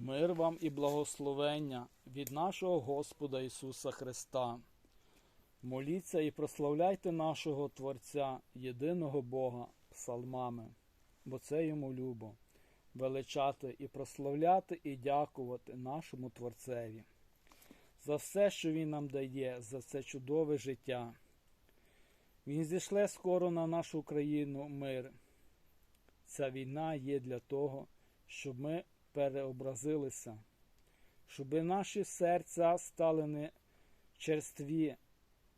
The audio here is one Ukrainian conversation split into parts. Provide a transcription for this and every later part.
Мир вам і благословення від нашого Господа Ісуса Христа. Моліться і прославляйте нашого Творця, єдиного Бога, псалмами, бо це йому любо, величати і прославляти і дякувати нашому Творцеві за все, що Він нам дає, за це чудове життя. Він зійшле скоро на нашу країну мир. Ця війна є для того, щоб ми переобразилися, щоб наші серця стали не черстві,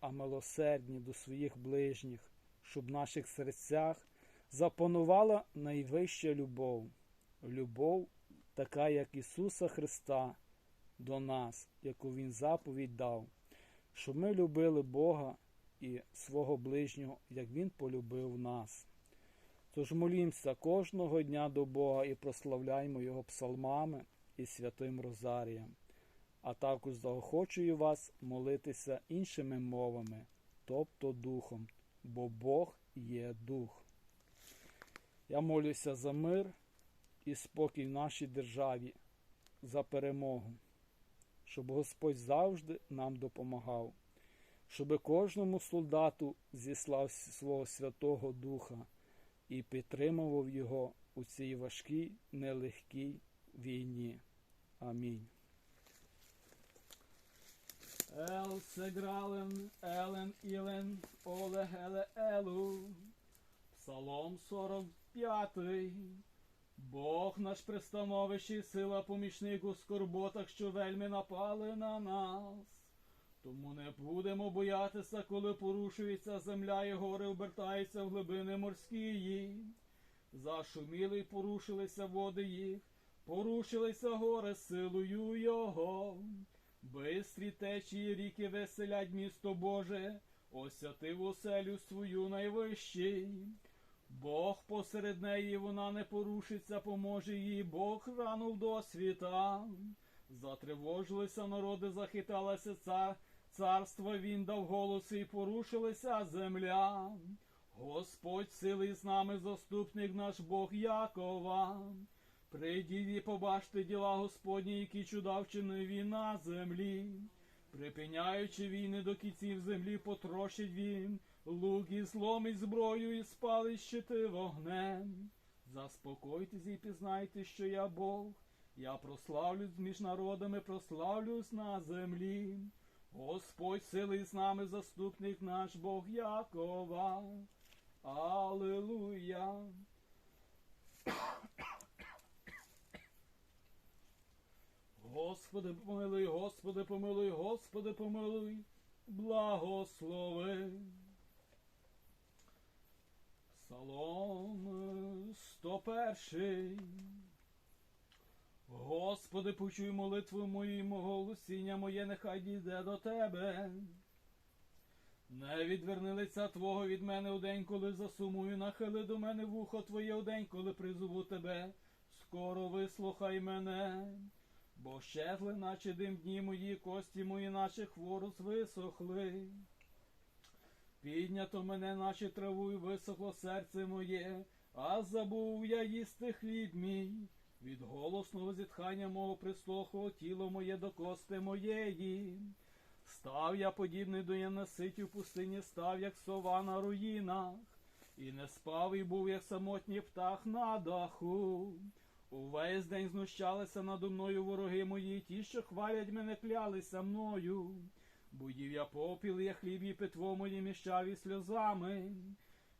а милосердні до своїх ближніх, щоб в наших серцях запанувала найвища любов, любов, така, як Ісуса Христа до нас, яку Він заповідь дав, щоб ми любили Бога і свого ближнього, як Він полюбив нас. Тож молімося кожного дня до Бога і прославляймо Його псалмами і святим Розарієм, а також заохочую вас молитися іншими мовами, тобто Духом, бо Бог є Дух. Я молюся за мир і спокій в нашій державі, за перемогу, щоб Господь завжди нам допомагав, щоб кожному солдату зіслав свого Святого Духа і підтримував його у цій важкій, нелегкій війні. Амінь. Ел сегрален, елен ілен, оле геле елу. Псалом 45. Бог наш пристановище сила помічник у скорботах, що вельми напали на нас. Тому не будемо боятися, коли порушується земля і гори обертаються в глибини морські. Зашуміли й порушилися води їх, порушилися гори силою його. Бистрі течії ріки веселять місто Боже, осятив оселю свою найвищий. Бог посеред неї вона не порушиться, поможе їй Бог ранув до світа. Затривожилися народи, захиталася цар, царство він дав голоси і порушилася земля. Господь сили з нами, заступник наш Бог Якова. Прийдіть і побачте діла Господні, які чуда вчинив він на землі. Припиняючи війни до кінців землі, потрощить він, лук і зломить зброю і спалить щити вогнем. Заспокойтесь і пізнайте, що я Бог. Я прославлюсь між народами, прославлюсь на землі. Господь сили з нами, заступник наш Бог Якова. Аллилуйя. Господи, помилуй, Господи, помилуй, Господи, помилуй, благослови. Псалом 101. Господи, почуй молитву мою, мого голосіння моє, нехай дійде до Тебе. Не відверни лиця Твого від мене у день, коли засумую, нахили до мене вухо Твоє у день, коли призову Тебе. Скоро вислухай мене, бо щезли, наче дим дні мої, кості мої, наче хворус висохли. Піднято мене, наче траву, і висохло серце моє, а забув я їсти хліб мій. Від голосного зітхання мого прислухало тіло моє до кости моєї. Став я подібний до янаситів пустині, став, як сова на руїнах, і не спав, і був, як самотній птах на даху. Увесь день знущалися надо мною вороги мої, ті, що хвалять мене, клялися мною. Боїв я попіл, я хліб і питво моє міщаві сльозами.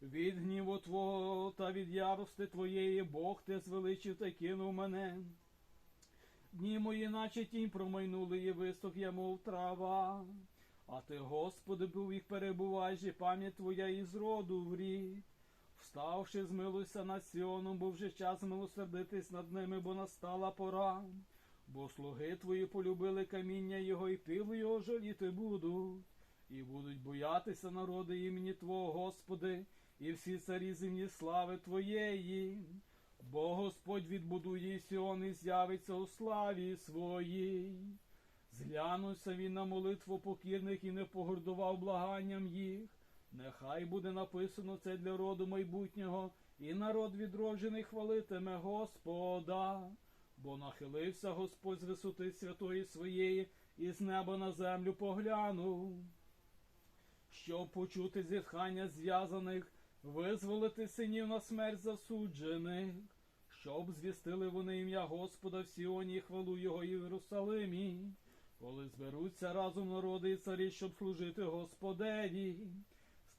Від гніву Твого та від ярости Твоєї Бог ти звеличив та кинув мене. Дні мої, наче тінь промайнули, і висох я, мов трава. А ти, Господи, був їх перебуваєш, і пам'ять Твоя із роду в рік. Вставши, змилуйся над Сіоном, бо вже час милосердитись над ними, бо настала пора. Бо слуги твої полюбили каміння його, і пилу його жаліти будуть. І будуть боятися народи імені Твого, Господи, і всі царі землі слави Твоєї. Бо Господь відбудує Сіон і з'явиться у славі своїй. Зглянувся він на молитву покірних і не погордував благанням їх. Нехай буде написано це для роду майбутнього, і народ відроджений хвалитиме Господа. бо нахилився Господь з висоти святої своєї і з неба на землю поглянув, щоб почути зітхання зв'язаних, визволити синів на смерть засуджених, щоб звістили вони ім'я Господа в Сіоні і хвалу Його в Єрусалимі, коли зберуться разом народи і царі, щоб служити Господеві.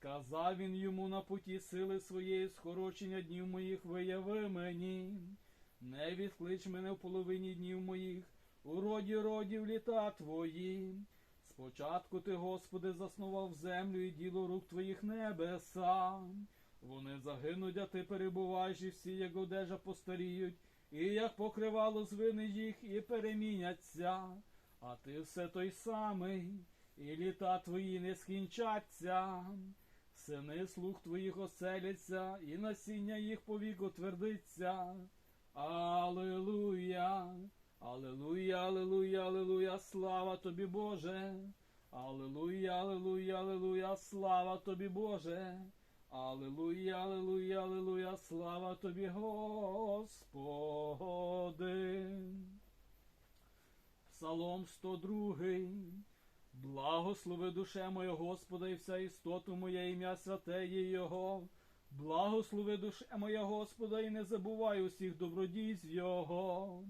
Сказав він йому на путі сили своєї скорочення днів моїх вияви мені. Не відклич мене в половині днів моїх, у роді родів літа твої. Спочатку ти, Господи, заснував землю і діло рук твоїх небеса. Вони загинуть, а ти перебуваєш, і всі, як одежа постаріють, і як покривало звини їх, і переміняться. А ти все той самий, і літа твої не скінчаться. Сини слуг твоїх оселяться, і насіння їх повік утвердиться. Аллилуйя, Аллилуйя, Аллилуйя, Аллилуйя, слава тобі, Боже. Аллилуйя, Аллилуйя, Аллилуйя, слава тобі, Боже. Аллилуйя, Аллилуйя, Аллилуйя, слава тобі, Господи. Псалом 102. Благослови душе моя Господа і вся істоту моя ім'я святе Його. Благослови душе моя Господа, і не забувай усіх добродійств Його.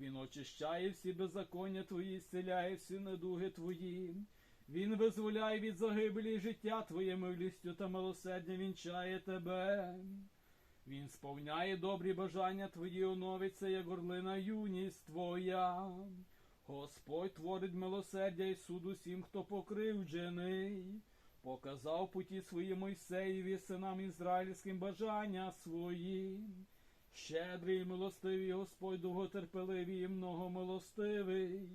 Він очищає всі беззаконня Твої, зціляє всі недуги Твої. Він визволяє від загибелі життя Твоє милістю та милосердя вінчає тебе. Він сповняє добрі бажання Твої, оновиться, як горлина юність Твоя. Господь творить милосердя і суд усім, хто покривджений, показав путі свої Мойсеєві, синам ізраїльським бажання свої. Щедрий милостивий Господь довготерпеливий і многомилостивий,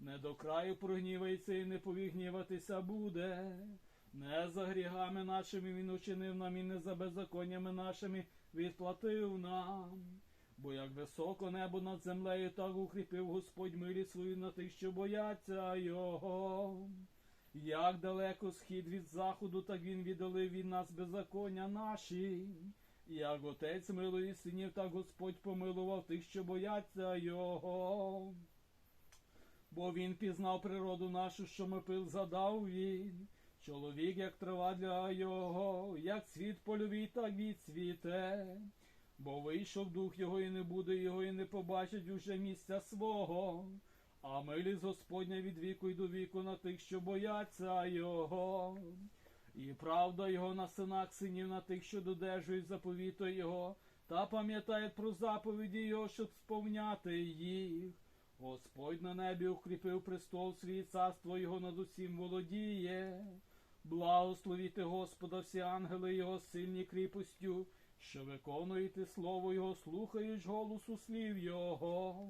не до краю прогнівається і не повігніватися буде. Не за гріхами нашими він учинив нам і не за беззаконнями нашими відплатив нам. Бо як високо небо над землею, так укріпив Господь милість свою на тих, що бояться Його. Як далеко схід від заходу, так він віддалив від нас беззаконня наші. Як отець милує синів, так Господь помилував тих, що бояться Його. Бо він пізнав природу нашу, що ми пил задав він. Чоловік, як трава для його, як світ польовий, так відцвіте. Бо вийшов дух його, і не буде його, і не побачить уже місця свого. А милість Господня від віку й до віку на тих, що бояться його. І правда його на синах синів, на тих, що додержують заповіту його, та пам'ятають про заповіді його, щоб сповняти їх. Господь на небі укріпив престол свій, царство його над усім володіє. Благословіте Господа всі ангели його сильні кріпостю, що виконуєте слово Його, слухають голосу слів Його.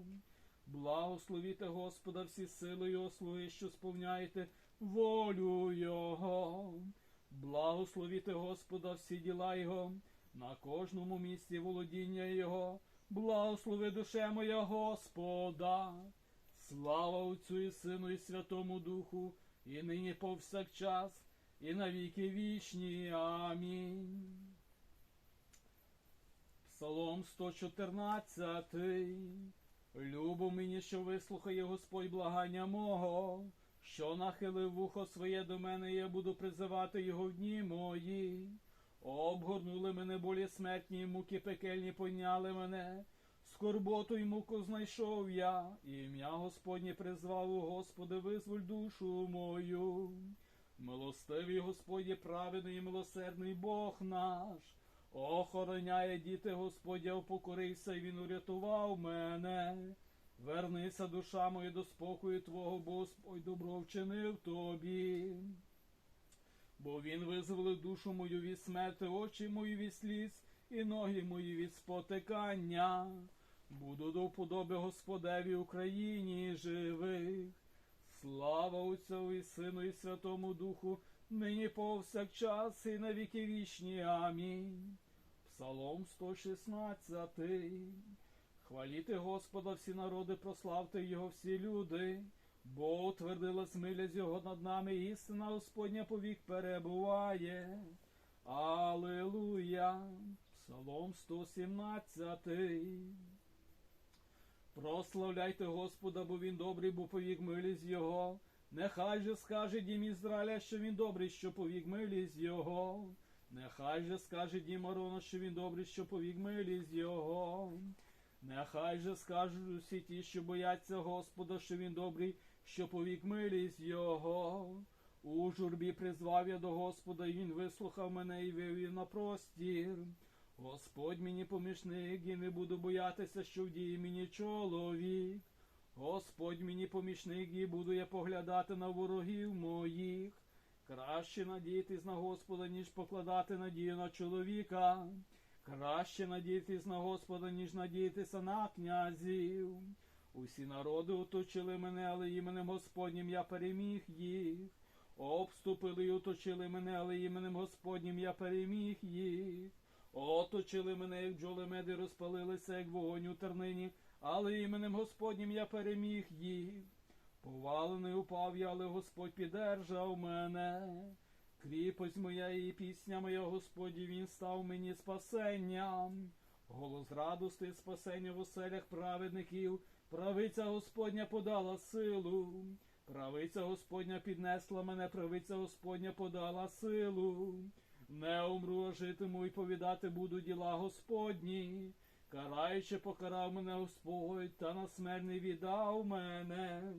Благословіте Господа всі сили Його слуги, що сповняєте волю Його. Благословіте Господа всі діла Його, на кожному місці володіння Його. Благослови душе моя Господа. Слава Отцю і Сину, і Святому Духу, і нині повсякчас, і на віки вічні. Амінь. Псалом 114. Любо мені, що вислухає Господь благання мого, що нахилив вухо своє до мене, я буду призивати його в дні мої. Обгорнули мене болі смертні, муки пекельні поняли мене. Скорботу й муку знайшов я, ім'я Господнє призвав у Господи, визволь душу мою. Милостивий Господь праведний і милосердний Бог наш. Охороняє діти Господя, упокорився, і він урятував мене. Вернися, душа моя, до спокою Твого, Господь добро вчинив тобі. Бо він визволив душу мою від смерти, очі мої від сліз, і ноги мої від спотикання. Буду до вподоби Господеві Україні живих. Слава Отцю і Сину, і Святому Духу, нині повсякчас, і на віки вічні. Амінь. Псалом 116. Хваліте Господа всі народи, прославте Його всі люди, бо утвердилась милість Його над нами, істина Господня повік перебуває. Аллилуйя. Псалом 117. Прославляйте Господа, бо він добрий, бо повік милість Його. Нехай же скаже дім Ізраїля, що він добрий, що повік милість Його. Нехай же скаже дім Арона, що він добрий, що повік милість Його. Нехай же скажуть усі ті, що бояться Господа, що він добрий, що повік милість Його. У журбі призвав я до Господа, і він вислухав мене і вивів на простір. Господь мені помічник, і не буду боятися, що вдіє мені чоловік. Господь мені помічник, і буду я поглядати на ворогів моїх. Краще надіятись на Господа, ніж покладати надію на чоловіка. Краще надіятись на Господа, ніж надіятися на князів. Усі народи оточили мене, але іменем Господнім я переміг їх. Обступили й оточили мене, але іменем Господнім я переміг їх. Оточили мене, як бджоли меди розпалилися, як вогонь у тернині, але іменем Господнім я переміг їх. Повалений упав я, але Господь піддержав мене. Кріпость моя і пісня моя, Господі, він став мені спасенням. Голос радости, спасення в оселях праведників, правиця Господня подала силу. Правиця Господня піднесла мене, правиця Господня подала силу. Не умру, а житиму і повідати буду діла Господні. Караючи, покарав мене Господь, та на смерть не віддав мене.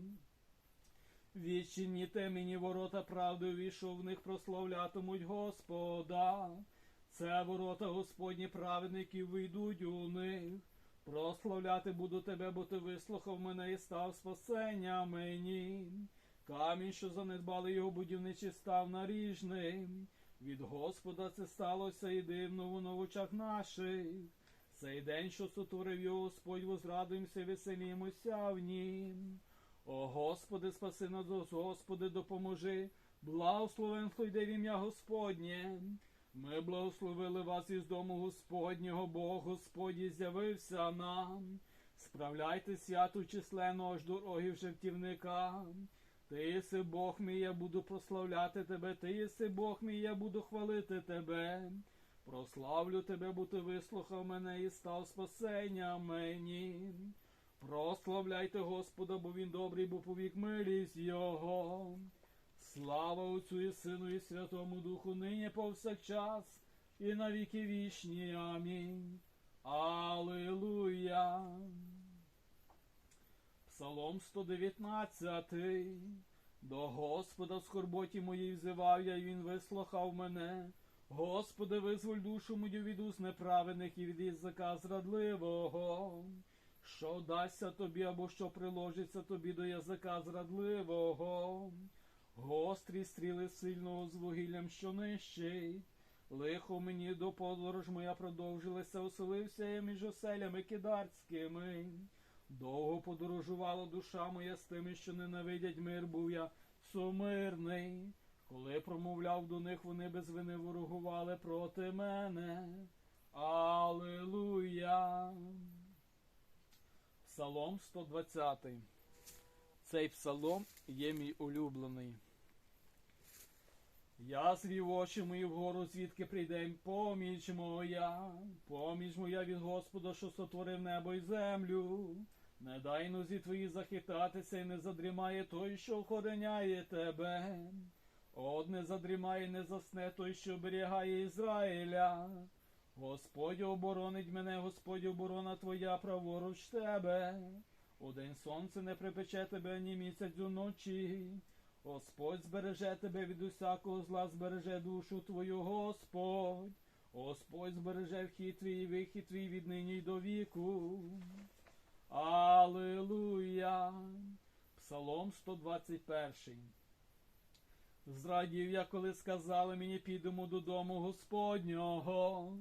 Відчиніте мені ворота правди, війшов в них прославлятимуть Господа. Це ворота Господні праведників вийдуть у них. Прославляти буду тебе, бо ти вислухав мене і став спасення мені. Камінь, що занедбали його будівничі, став наріжним. Від Господа це сталося і дивно воно в очах наших. Цей день, що сотворив його Господь, возрадуємося, веселімося в нім. О Господи, спаси нас, Господи, допоможи. Благословен йде в ім'я Господнє. Ми благословили вас із дому Господнього, бо Господь з'явився нам. Справляйте святу численного аж дороги в жертівника. Ти єси Бог мій, я буду прославляти тебе, ти єси Бог мій, я буду хвалити тебе. Прославлю тебе, бо ти вислухав мене і став спасення мені. Прославляйте Господа, бо він добрий, бо повік милість Його. Слава Отцю і Сину, і Святому Духу, нині повсякчас, і на віки вічні. Амінь. Аллилуйя. Псалом 119. До Господа в скорботі моїй взивав я, і він вислухав мене. Господи, визволь душу мою від уст неправедних і від язика зрадливого. Що дасться тобі або що приложиться тобі до язика зрадливого. Гострі стріли сильного з вугіллям, що нищить. Лихо мені до подорож моя продовжилася, оселився я між оселями кидарськими. Довго подорожувала душа моя з тими, що ненавидять мир, був я сумирний. Коли промовляв до них, вони без вини ворогували проти мене. Аллилуйя. Псалом 120. Цей псалом є мій улюблений. Я звів очі мої вгору, звідки прийде поміч моя, поміч моя від Господа, що сотворив небо й землю. Не дай нозі твої захитатися, і не задрімає той, що охороняє тебе. От не задрімає, не засне той, що оберігає Ізраїля. Господь оборонить мене, Господь оборона твоя, праворуч тебе. Удень сонце не припече тебе, ні місяць уночі. Господь збереже тебе від усякого зла, збереже душу твою, Господь. Господь збереже вхід твій, і вихід твій від нині й до віку. Аллилуйя. Псалом 121. Зрадів я, коли сказали мені, підемо додому Господнього.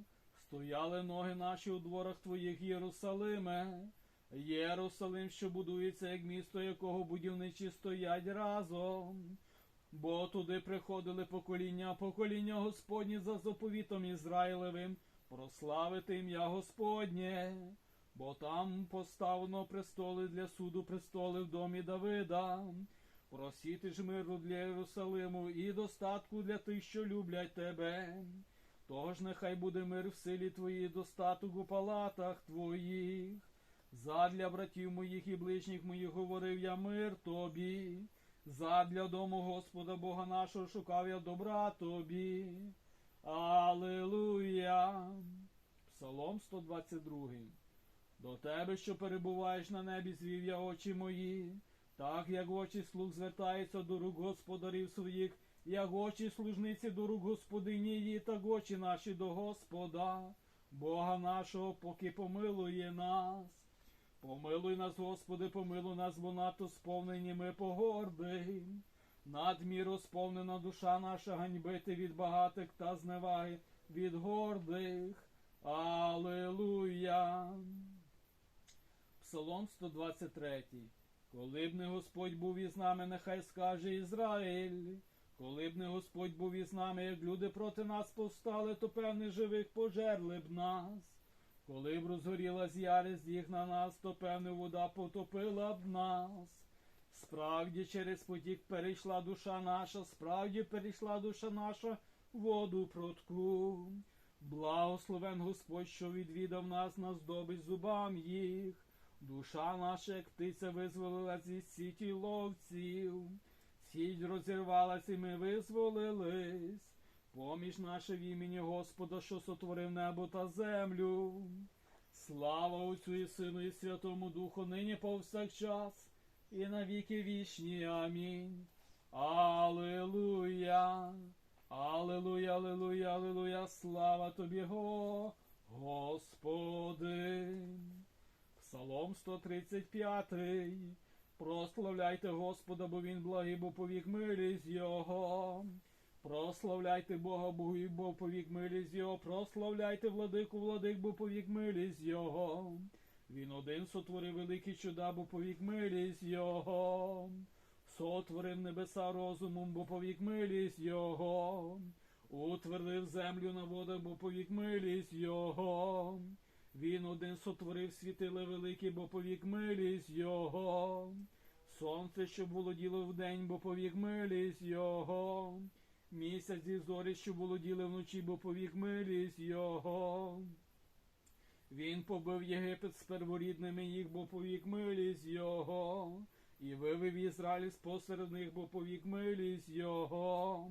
Стояли ноги наші у дворах твоїх, Єрусалиме. Єрусалим, що будується, як місто, якого будівничі стоять разом. Бо туди приходили покоління, покоління Господні за заповітом Ізраїлевим, прославити ім'я Господнє, бо там поставлено престоли для суду, престоли в домі Давида. Просіти ж миру для Єрусалиму і достатку для тих, що люблять тебе. Тож нехай буде мир в силі твоїй, достаток у палатах твоїх. Задля братів моїх і ближніх моїх говорив я мир тобі. Задля дому Господа Бога нашого шукав я добра тобі. Аллилуйя. Псалом 122. До тебе, що перебуваєш на небі, звів я очі мої, так як очі слуг звертаються до рук господарів своїх, як очі служниці до рук господині її, так очі наші до Господа, Бога нашого, поки помилує нас. Помилуй нас, Господи, помилуй нас, бо надто сповнені ми погорди. Надміру сповнена душа наша ганьбити від багатих та зневаги від гордих. Аллилуйя. Псалом 123. Коли б не Господь був із нами, нехай скаже Ізраїль. Коли б не Господь був із нами, як люди проти нас повстали, то певне живих пожерли б нас. Коли б розгорілась ярість їх на нас, то певне вода потопила б нас. Справді через потік перейшла душа наша, справді перейшла душа наша воду протку. Благословен Господь, що відвідав нас на здобич зубам їх. Душа наша, як птиця, визволила зі сіті ловців. Сіть розірвалась, і ми визволились. Поміж наша в імені Господа, що сотворив небо та землю. Слава Отцю і Сину, і Святому Духу, нині повсякчас, і на віки вічні. Амінь. Аллилуйя. Аллилуйя, аллилуйя, аллилуйя, слава тобі, Го, Господи. Псалом 135. Прославляйте Господа, бо він благий, бо повік милість Його. Прославляйте Бога, бо і бо повік милість Його. Прославляйте владику, владик, бо повік милість Його. Він один сотворив великі чуда, бо повік милість Його. Сотворив небеса розумом, бо повік милість Його. Утвердив землю на водах, бо повік милість Його. Він один сотворив світили великі, бо повік милість Його. Сонце, що володіло вдень, бо повік милість Його. Місяць і зорі, що володіли вночі, бо повік милість Його. Він побив Єгипет з перворідними їх, бо повік милість Його. І вивів Ізраїль спосеред них, бо повік Його.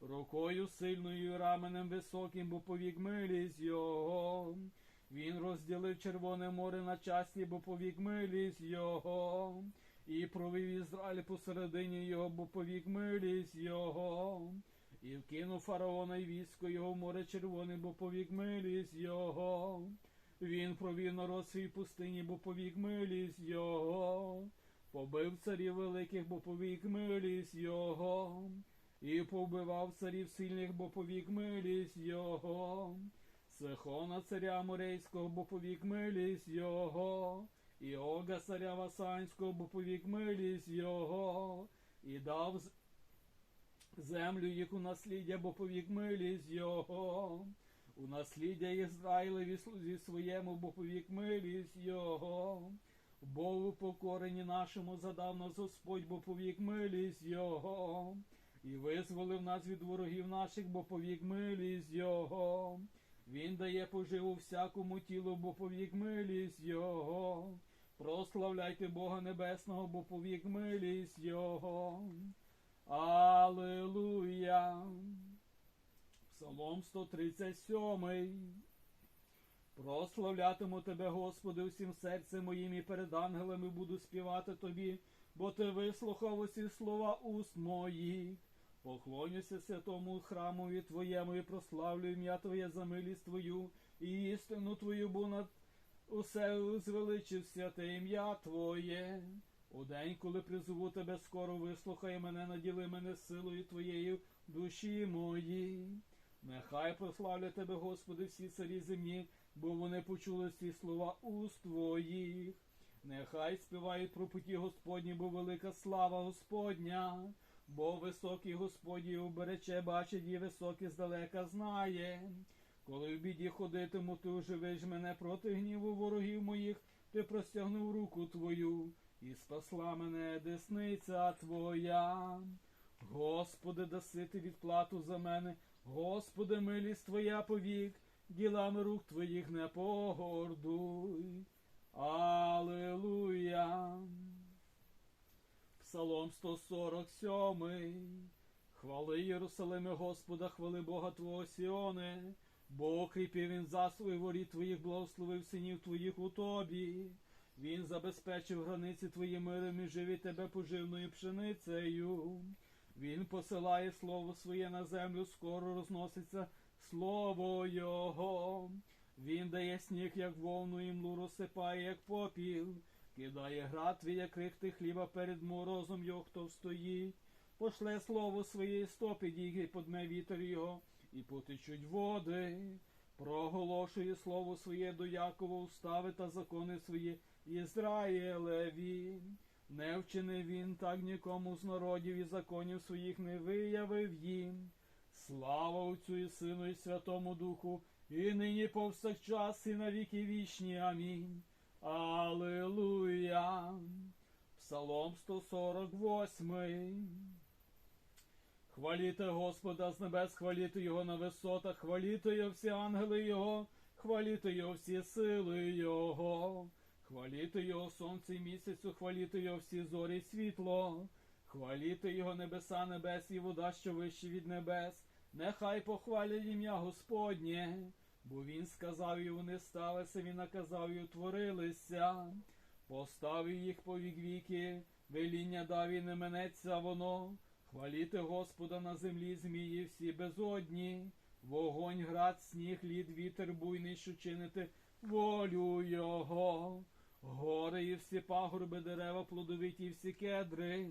Рукою сильною і раменем високим, бо повік милість Його. Він розділив Червоне море на часті, бо повік милість Його. І провів Ізраїль посередині його, бо повік милість Його. І вкинув фараона й військо його в море червоне, бо повік милість Його. Він провів народ свій пустині, бо повік милість Його. Побив царів великих, бо повік милість Його. І повбивав царів сильних, бо повік милість Його. Сихона царя Морейського, бо повік милість Його. І Ога царя Васанського, бо повік милість Його. І дав землю їх у насліддя, бо повік милість Його. У насліддя Ізраїлеві слузі своєму, бо повік милість Його. Богу покорені нашому задав нас Господь, бо повік милість Його. І визволив нас від ворогів наших, бо повік милість Його. Він дає поживу всякому тілу, бо повік милість Його. Прославляйте Бога Небесного, бо повік милість Його. Аллилуйя. Псалом 137. Прославлятиму тебе, Господи, усім серцем моїм і перед ангелами буду співати тобі, бо ти вислухав усі слова уст моїх. Поклонюся святому храмові Твоєму і прославлю ім'я Твоє за милість Твою і істину Твою, бо над усе звеличив святе ім'я Твоє. У день, коли призову тебе скоро, вислухай мене, наділи мене силою Твоєю душі мої. Нехай прославлять тебе, Господи, всі царі земні, бо вони почули ці слова уст Твоїх. Нехай співають про путі Господні, бо велика слава Господня. Бо високий Господь уберече, бачить і високий здалека знає. Коли в біді ходитиму, ти оживиш мене проти гніву ворогів моїх, ти простягнув руку твою і спасла мене десниця твоя. Господи, даси ти відплату за мене, Господи, милість твоя повік, ділами рук твоїх не погордуй. Аллилуйя. Псалом 147. Хвали Єрусалиме Господа, хвали Бога Твого Сіоне, бо укріпив він заслуги воріт Твоїх, благословив синів Твоїх у Тобі. Він забезпечив границі Твої миром і живі тебе поживною пшеницею. Він посилає слово своє на землю, скоро розноситься слово Його. Він дає сніг, як вовну, і млу розсипає, як попіл, кидає град твій, як крихти хліба перед морозом його, хто встоїть. Пошле слово своєї стопи, дійги, подме вітер його, і потечуть води. Проголошує слово своє до Якова, устави та закони свої Ізраїлеві. Не вчинив він так нікому з народів і законів своїх не виявив їм. Слава Отцю і Сину і Святому Духу, і нині повсякчас, і на віки вічні. Амінь. Аллилуйя. Псалом 148. Хваліте Господа з небес, хваліте Його на висотах, хваліте Його всі ангели Його, хваліте Його всі сили Його, хваліте Його сонце і місяцю, хваліте Його всі зорі й світло, хваліте Його небеса, небес і вода, що вище від небес, нехай похвалять ім'я Господнє, бо Він сказав, і вони сталися, Він наказав, і утворилися, поставив їх по вік віки, веління дав і не минеться воно. Хваліте Господа на землі, змії всі безодні, вогонь, град, сніг, лід, вітер буйний, що чините волю Його, гори і всі пагорби, дерева, плодовиті, всі кедри,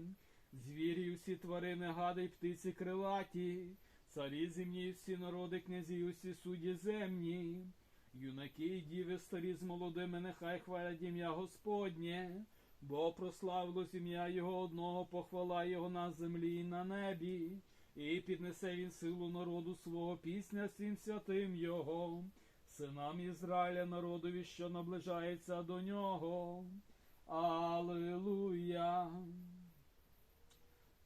звірі, і всі тварини, гади, й птиці крилаті, царі земні, і всі народи, князі, і усі судді земні, юнаки і діви старі з молодими, нехай хвалять ім'я Господнє. Бо прославилось ім'я Його одного, похвала Його на землі і на небі, і піднесе він силу народу свого пісня всім святим Його, синам Ізраїля, народові, що наближається до нього. Аллилуйя.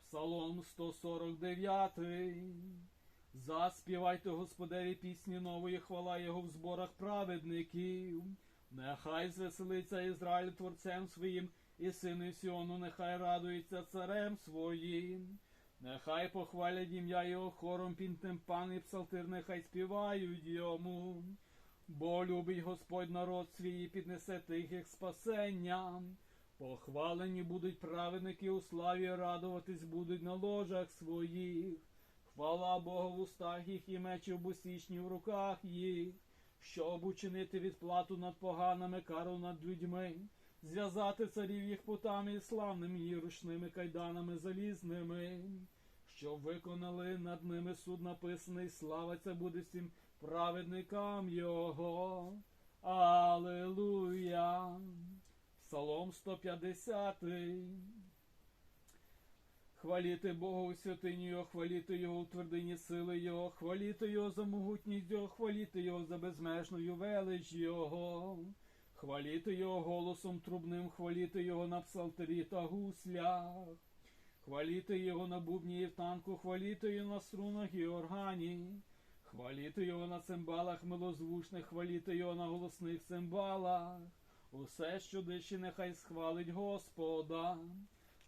Псалом 149. Заспівайте Господеві пісні нової, хвала Його в зборах праведників. Нехай звеселиться Ізраїль творцем своїм, і сини Сіону, нехай радується царем своїм. Нехай похвалять ім'я його хором пінтемпан і псалтир, нехай співають йому. Бо любить Господь народ свій і піднесе тих, спасення. Похвалені будуть праведники у славі, радуватись будуть на ложах своїх. Хвала Богу в устах їх і мечі обусічні в руках їх, щоб учинити відплату над поганими, кару над людьми, зв'язати царів їх путами славними і ручними кайданами залізними, щоб виконали над ними суд написаний, слава це буде всім праведникам Його. Аллилуйя. Псалом 150. Хваліти Бога у святині Його, хваліти Його у твердині сили Його, хваліти Його за могутність Його, хваліти Його за безмежною велич Його, хваліти Його голосом трубним, хваліти Його на псалтирі та гуслях, хваліти Його на бубні і в танку, хваліти Його на струнах і органі, хваліти Його на цимбалах милозвучних, хваліти Його на голосних цимбалах. Усе, що дище, нехай схвалить Господа.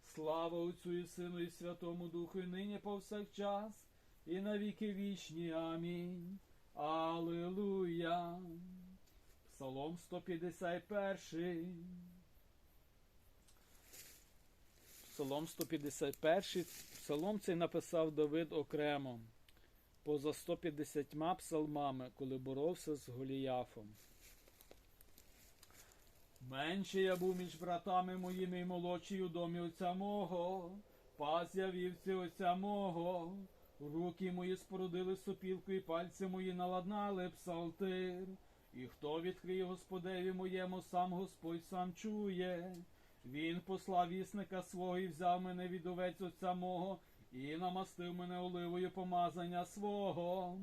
Слава Отцю і Сину, і Святому Духу, і нині повсякчас, і на віки вічні. Амінь. Аллилуйя. Псалом 151. Псалом 151. Псалом цей написав Давид окремо, поза 150 псалмами, коли боровся з Голіяфом. Менше я був між братами моїми і молодший у домі отця мого, пас я вівці отця мого, руки мої спорудили сопілку, і пальці мої наладнали псалтир. І хто відкриє Господеві моєму, сам Господь сам чує. Він послав вісника свого і взяв мене від овець отця мого, і намастив мене оливою помазання свого.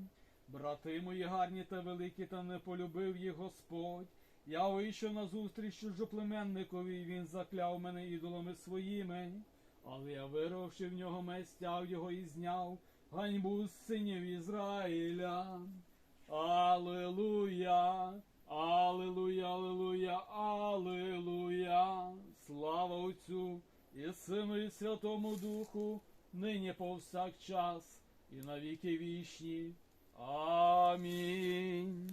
Брати мої гарні та великі, та не полюбив їх Господь. Я вийшов на зустріч чужоплеменникові, і він закляв мене ідолами своїми, але я вирвавши в нього меч, стяв його і зняв ганьбу з синів Ізраїля. Аллилуйя, Аллилуйя, аллилуйя, аллилуйя. Слава Отцю і Сину, і Святому Духу, нині повсякчас, і на віки вічні. Амінь.